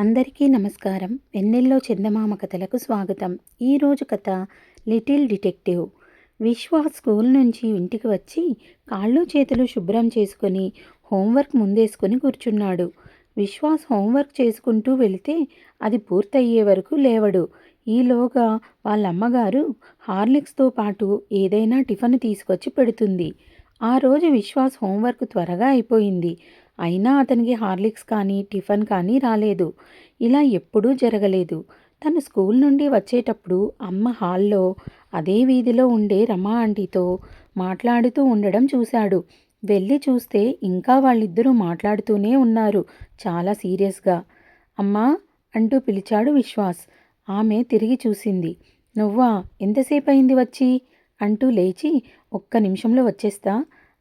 అందరికీ నమస్కారం. వెన్నెల్లో చందమామ కథలకు స్వాగతం. ఈరోజు కథ లిటిల్ డిటెక్టివ్. విశ్వ స్కూల్ నుంచి ఇంటికి వచ్చి కాళ్ళు చేతులు శుభ్రం చేసుకొని హోంవర్క్ ముందేసుకొని కూర్చున్నాడు. విశ్వాస్ హోంవర్క్ చేసుకుంటూ వెళితే అది పూర్తయ్యే వరకు లేవడు. ఈలోగా వాళ్ళ అమ్మగారు హార్లిక్స్తో పాటు ఏదైనా టిఫిన్ తీసుకొచ్చి పెడుతుంది. ఆ రోజు విశ్వాస్ హోంవర్క్ త్వరగా అయిపోయింది. అయినా అతనికి హార్లిక్స్ కానీ టిఫిన్ కానీ రాలేదు. ఇలా ఎప్పుడూ జరగలేదు. తను స్కూల్ నుండి వచ్చేటప్పుడు అమ్మ హాల్లో అదే వీధిలో ఉండే రమా ఆంటీతో మాట్లాడుతూ ఉండడం చూశాడు. వెళ్ళి చూస్తే ఇంకా వాళ్ళిద్దరూ మాట్లాడుతూనే ఉన్నారు చాలా సీరియస్గా. అమ్మా! అంటూ పిలిచాడు విశ్వాస్. ఆమె తిరిగి చూసింది. నువ్వా? ఎంతసేపు అయింది వచ్చి? అంటూ లేచి ఒక్క నిమిషంలో వచ్చేస్తా.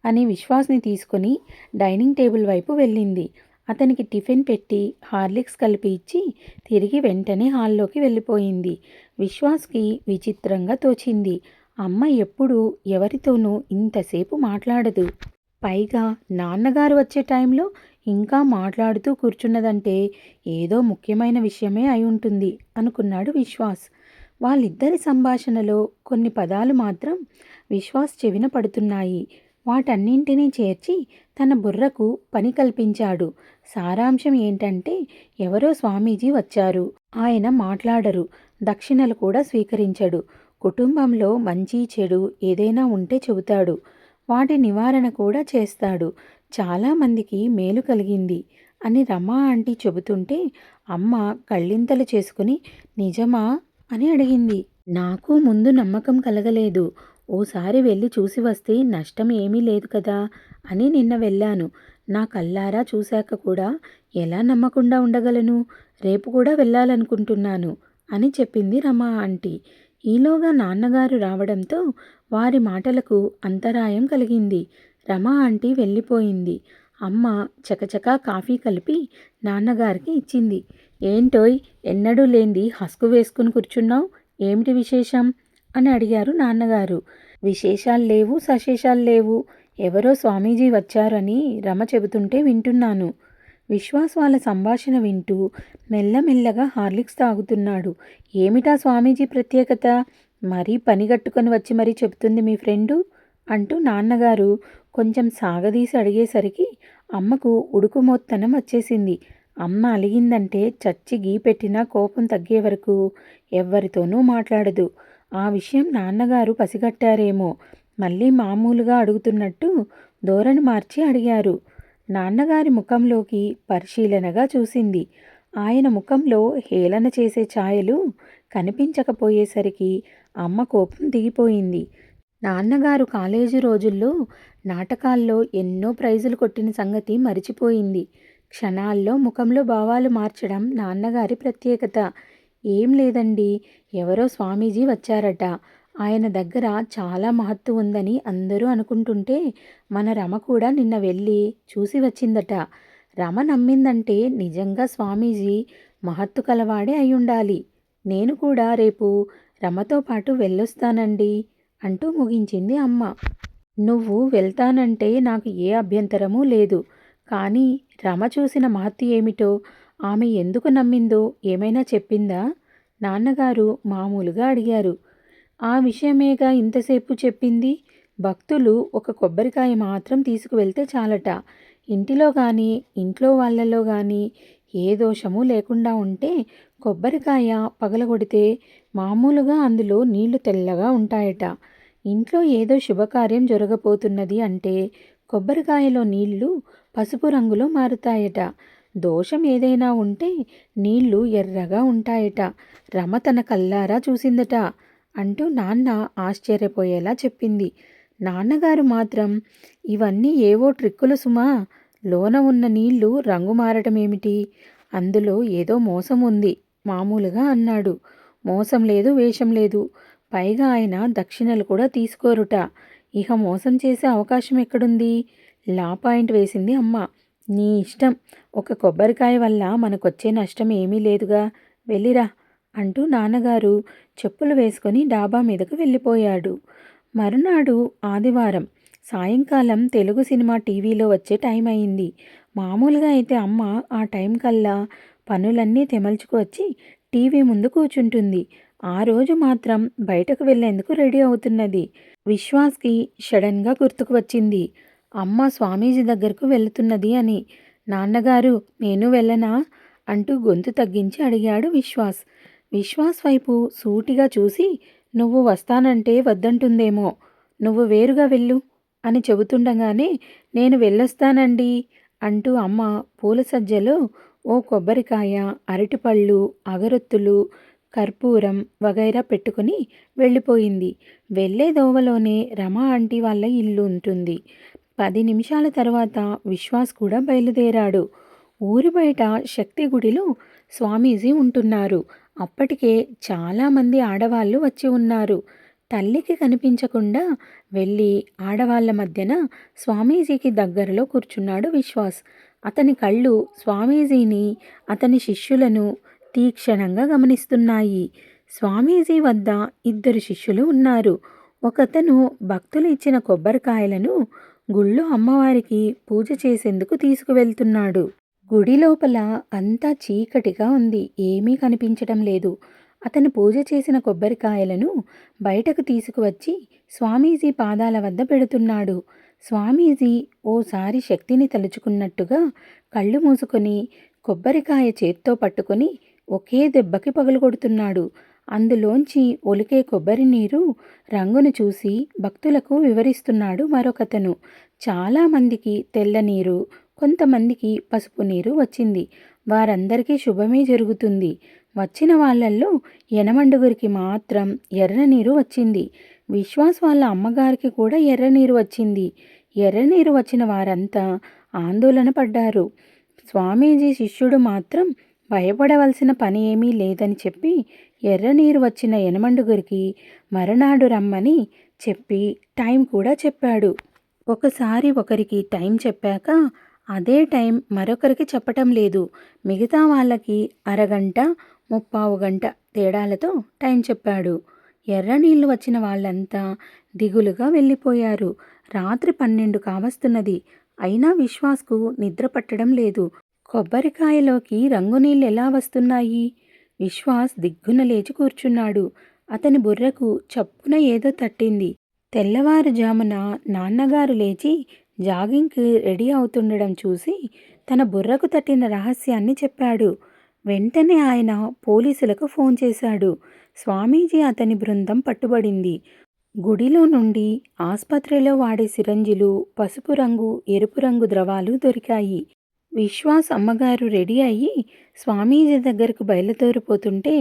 అని విశ్వాస్ని తీసుకొని డైనింగ్ టేబుల్ వైపు వెళ్ళింది. అతనికి టిఫిన్ పెట్టి హార్లిక్స్ కలిపి ఇచ్చి తిరిగి వెంటనే హాల్లోకి వెళ్ళిపోయింది. విశ్వాస్కి విచిత్రంగా తోచింది. అమ్మ ఎప్పుడూ ఎవరితోనూ ఇంతసేపు మాట్లాడదు. పైగా నాన్నగారు వచ్చే టైంలో ఇంకా మాట్లాడుతూ కూర్చున్నదంటే ఏదో ముఖ్యమైన విషయమే అయి ఉంటుంది అనుకున్నాడు విశ్వాస్. వాళ్ళిద్దరి సంభాషణలో కొన్ని పదాలు మాత్రం విశ్వాస్ చెవిన పడుతున్నాయి. వాటన్నింటినీ చేర్చి తన బుర్రకు పని కల్పించాడు. సారాంశం ఏంటంటే ఎవరో స్వామీజీ వచ్చారు. ఆయన మాట్లాడరు. దక్షిణలు కూడా స్వీకరించడు. కుటుంబంలో మంచి చెడు ఏదైనా ఉంటే చెబుతాడు. వాటి నివారణ కూడా చేస్తాడు. చాలామందికి మేలు కలిగింది అని రమా ఆంటీ చెబుతుంటే అమ్మ కళ్ళింతలు చేసుకుని నిజమా? అని అడిగింది. నాకు ముందు నమ్మకం కలగలేదు. ఓసారి వెళ్ళి చూసి వస్తే నష్టం ఏమీ లేదు కదా అని నిన్న వెళ్ళాను. నా కల్లారా చూశాక కూడా ఎలా నమ్మకుండా ఉండగలను? రేపు కూడా వెళ్ళాలనుకుంటున్నాను అని చెప్పింది రమా ఆంటీ. ఈలోగా నాన్నగారు రావడంతో వారి మాటలకు అంతరాయం కలిగింది. రమా ఆంటీ వెళ్ళిపోయింది. అమ్మ చకచకా కాఫీ కలిపి నాన్నగారికి ఇచ్చింది. ఏంటోయ్ ఎన్నడూ లేంది హస్కు వేసుకుని కూర్చున్నావు? ఏమిటి విశేషం? అని అడిగారు నాన్నగారు. విశేషాలు లేవు సశేషాలు లేవు. ఎవరో స్వామీజీ వచ్చారని రమ చెబుతుంటే వింటున్నాను. విశ్వాస్ వాళ్ళ సంభాషణ వింటూ మెల్లమెల్లగా హార్లిక్స్ తాగుతున్నాడు. ఏమిటా స్వామీజీ ప్రత్యేకత? మరీ పనిగట్టుకొని వచ్చి మరీ చెబుతుంది మీ ఫ్రెండు? అంటూ నాన్నగారు కొంచెం సాగదీసి అడిగేసరికి అమ్మకు ఉడుకుమోత్తనం వచ్చేసింది. అమ్మ అలిగిందంటే చచ్చి గీ పెట్టినా కోపం తగ్గే వరకు ఎవ్వరితోనూ మాట్లాడదు. ఆ విషయం నాన్నగారు పసిగట్టారేమో. మళ్ళీ మామూలుగా అడుగుతున్నట్టు ధోరణి మార్చి అడిగారు. నాన్నగారి ముఖంలోకి పరిశీలనగా చూసింది. ఆయన ముఖంలో హేళన చేసే ఛాయలు కనిపించకపోయేసరికి అమ్మ కోపం దిగిపోయింది. నాన్నగారు కాలేజీ రోజుల్లో నాటకాల్లో ఎన్నో ప్రైజులు కొట్టిన సంగతి మరిచిపోయింది. క్షణాల్లో ముఖంలో భావాలు మార్చడం నాన్నగారి ప్రత్యేకత. ఏం లేదండి. ఎవరో స్వామీజీ వచ్చారట. ఆయన దగ్గర చాలా మహత్తు ఉందని అందరూ అనుకుంటుంటే మన రమ కూడా నిన్న వెళ్ళి చూసి వచ్చిందట. రమ నమ్మిందంటే నిజంగా స్వామీజీ మహత్తు కలవాడే అయి ఉండాలి. నేను కూడా రేపు రమతో పాటు వెళ్ళొస్తానండి అంటూ ముగించింది అమ్మ. నువ్వు వెళ్తానంటే నాకు ఏ అభ్యంతరమూ లేదు. కానీ రమ చూసిన మహత్తు ఏమిటో ఆమె ఎందుకు నమ్మిందో ఏమైనా చెప్పిందా? నాన్నగారు మామూలుగా అడిగారు. ఆ విషయమేగా ఇంతసేపు చెప్పింది? భక్తులు ఒక కొబ్బరికాయ మాత్రం తీసుకువెళ్తే చాలట. ఇంటిలో కానీ ఇంట్లో వాళ్ళలో కానీ ఏ దోషము లేకుండా ఉంటే కొబ్బరికాయ పగలగొడితే మామూలుగా అందులో నీళ్ళు తెల్లగా ఉంటాయట. ఇంట్లో ఏదో శుభకార్యం జరగబోతున్నది అంటే కొబ్బరికాయలో నీళ్ళు పసుపు రంగులో మారుతాయట. దోషం ఏదైనా ఉంటే నీళ్ళు ఎర్రగా ఉంటాయట. రమ తన కల్లారా చూసిందట. అంటూ నాన్న ఆశ్చర్యపోయేలా చెప్పింది. నాన్నగారు మాత్రం ఇవన్నీ ఏవో ట్రిక్కులు సుమా. లోన ఉన్న నీళ్ళు రంగు మారటమేమిటి? అందులో ఏదో మోసం ఉంది మామూలుగా అన్నాడు. మోసం లేదు వేషం లేదు. పైగా ఆయన దక్షిణలు కూడా తీసుకోరుట. ఇక మోసం చేసే అవకాశం ఎక్కడుంది? లా పాయింట్ వేసింది అమ్మ. నీ ఇష్టం. ఒక కొబ్బరికాయ వల్ల మనకొచ్చే నష్టం ఏమీ లేదుగా. వెళ్ళిరా అంటూ నాన్నగారు చెప్పులు వేసుకొని డాబా మీదకు వెళ్ళిపోయాడు. మరునాడు ఆదివారం సాయంకాలం తెలుగు సినిమా టీవీలో వచ్చే టైం అయింది. మామూలుగా అయితే అమ్మ ఆ టైం కల్లా పనులన్నీ తెమల్చుకు వచ్చి టీవీ ముందు కూర్చుంటుంది. ఆ రోజు మాత్రం బయటకు వెళ్ళేందుకు రెడీ అవుతున్నది. విశ్వాస్కి సడన్గా గుర్తుకు వచ్చింది. అమ్మ స్వామీజీ దగ్గరకు వెళుతున్నది అని. నాన్నగారు నేను వెళ్ళనా? అంటూ గొంతు తగ్గించి అడిగాడు విశ్వాస్. విశ్వాస్ వైపు సూటిగా చూసి నువ్వు వస్తానంటే వద్దంటుందేమో. నువ్వు వేరుగా వెళ్ళు అని చెబుతుండగానే నేను వెళ్ళొస్తానండి అంటూ అమ్మ పూల సజ్జలో ఓ కొబ్బరికాయ అరటిపళ్ళు అగరొత్తులు కర్పూరం వగైరా పెట్టుకుని వెళ్ళిపోయింది. వెళ్ళే దోవలోనే రమ ఆంటీ వాళ్ళ ఇల్లు ఉంటుంది. పది నిమిషాల తర్వాత విశ్వాస్ కూడా బయలుదేరాడు. ఊరి బయట శక్తి గుడిలో స్వామీజీ ఉంటున్నారు. అప్పటికే చాలామంది ఆడవాళ్ళు వచ్చి ఉన్నారు. తల్లికి కనిపించకుండా వెళ్ళి ఆడవాళ్ళ మధ్యన స్వామీజీకి దగ్గరలో కూర్చున్నాడు విశ్వాస్. అతని కళ్ళు స్వామీజీని అతని శిష్యులను తీక్షణంగా గమనిస్తున్నాయి. స్వామీజీ వద్ద ఇద్దరు శిష్యులు ఉన్నారు. ఒకతను భక్తులు ఇచ్చిన కొబ్బరికాయలను గుళ్ళో అమ్మవారికి పూజ చేసేందుకు తీసుకువెళ్తున్నాడు. గుడి లోపల అంతా చీకటిగా ఉంది. ఏమీ కనిపించడం లేదు. అతను పూజ చేసిన కొబ్బరికాయలను బయటకు తీసుకువచ్చి స్వామీజీ పాదాల వద్ద పెడుతున్నాడు. స్వామీజీ ఓసారి శక్తిని తలుచుకున్నట్టుగా కళ్ళు మూసుకొని కొబ్బరికాయ చేత్తో పట్టుకొని ఒకే దెబ్బకి పగులుకొడుతున్నాడు అందులోంచి ఒలికే కొబ్బరి నీరు రంగును చూసి భక్తులకు వివరిస్తున్నాడు మరొకతను. చాలామందికి తెల్ల నీరు కొంతమందికి పసుపు నీరు వచ్చింది. వారందరికీ శుభమే జరుగుతుంది. వచ్చిన వాళ్ళల్లో యనమండుగురికి మాత్రం ఎర్ర నీరు వచ్చింది. విశ్వాస్ వాళ్ళ అమ్మగారికి కూడా ఎర్ర నీరు వచ్చింది. ఎర్ర నీరు వచ్చిన వారంతా ఆందోళన పడ్డారు. స్వామీజీ శిష్యుడు మాత్రం భయపడవలసిన పని ఏమీ లేదని చెప్పి ఎర్రనీరు వచ్చిన యనమండుగురికి మరనాడు రమ్మని చెప్పి టైం కూడా చెప్పాడు. ఒకసారి ఒకరికి టైం చెప్పాక అదే టైం మరొకరికి చెప్పటం లేదు. మిగతా వాళ్ళకి అరగంట ముప్పావు గంట తేడాలతో టైం చెప్పాడు. ఎర్ర నీళ్ళు వచ్చిన వాళ్ళంతా దిగులుగా వెళ్ళిపోయారు. రాత్రి పన్నెండు కావస్తున్నది. అయినా విశ్వాస్కు నిద్ర పట్టడం లేదు. కొబ్బరికాయలోకి రంగు నీళ్ళు ఎలా వస్తున్నాయి? విశ్వాస్ దిగ్గున లేచి కూర్చున్నాడు. అతని బుర్రకు చప్పున ఏదో తట్టింది. తెల్లవారుజామున నాన్నగారు లేచి జాగింగ్కి రెడీ అవుతుండడం చూసి తన బుర్రకు తట్టిన రహస్యాన్ని చెప్పాడు. వెంటనే ఆయన పోలీసులకు ఫోన్ చేశాడు. స్వామీజీ అతని బృందం పట్టుబడింది. గుడిలో నుండి ఆసుపత్రిలో వాడే సిరంజిలు పసుపు రంగు ఎరుపు రంగు ద్రవాలు దొరికాయి. విశ్వాస్ అమ్మగారు రెడీ అయ్యి స్వామీజీ దగ్గరకు బయలుదేరిపోతుంటే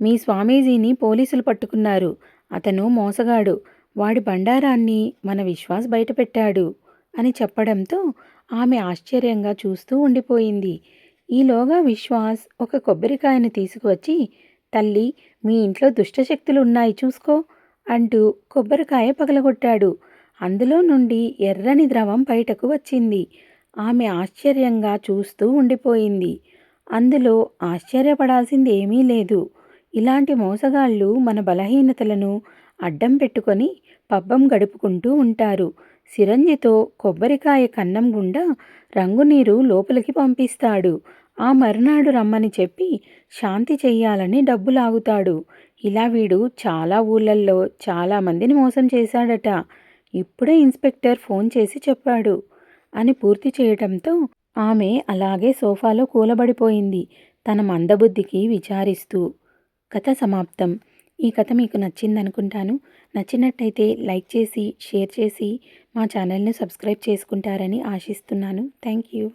మీ స్వామీజీని పోలీసులు పట్టుకున్నారు. అతను మోసగాడు. వాడి బండారాన్ని మన విశ్వాస్ బయటపెట్టాడు అని చెప్పడంతో ఆమె ఆశ్చర్యంగా చూస్తూ ఉండిపోయింది. ఈలోగా విశ్వాస్ ఒక కొబ్బరికాయను తీసుకువచ్చి తల్లి మీ ఇంట్లో దుష్టశక్తులు ఉన్నాయి చూసుకో అంటూ కొబ్బరికాయ పగలగొట్టాడు. అందులో నుండి ఎర్రని ద్రవం బయటకు వచ్చింది. ఆమె ఆశ్చర్యంగా చూస్తూ ఉండిపోయింది. అందులో ఆశ్చర్యపడాల్సింది ఏమీ లేదు. ఇలాంటి మోసగాళ్ళు మన బలహీనతలను అడ్డం పెట్టుకొని పబ్బం గడుపుకుంటూ ఉంటారు. సిరంజితో కొబ్బరికాయ కన్నం గుండా రంగునీరు లోపలికి పంపిస్తాడు. ఆ మరునాడు రమ్మని చెప్పి శాంతి చెయ్యాలని డబ్బు లాగుతాడు. ఇలా వీడు చాలా ఊళ్ళల్లో చాలామందిని మోసం చేశాడట. ఇప్పుడే ఇన్స్పెక్టర్ ఫోన్ చేసి చెప్పాడు. అని పూర్తి చేయటంతో ఆమె అలాగే సోఫాలో కూలబడిపోయింది. తన మందబుద్ధికి విచారిస్తూ కథ సమాప్తం. ఈ కథ మీకు నచ్చిందనుకుంటాను. నచ్చినట్టయితే లైక్ చేసి షేర్ చేసి మా ఛానల్ను సబ్స్క్రైబ్ చేసుకుంటారని ఆశిస్తున్నాను. Thank you.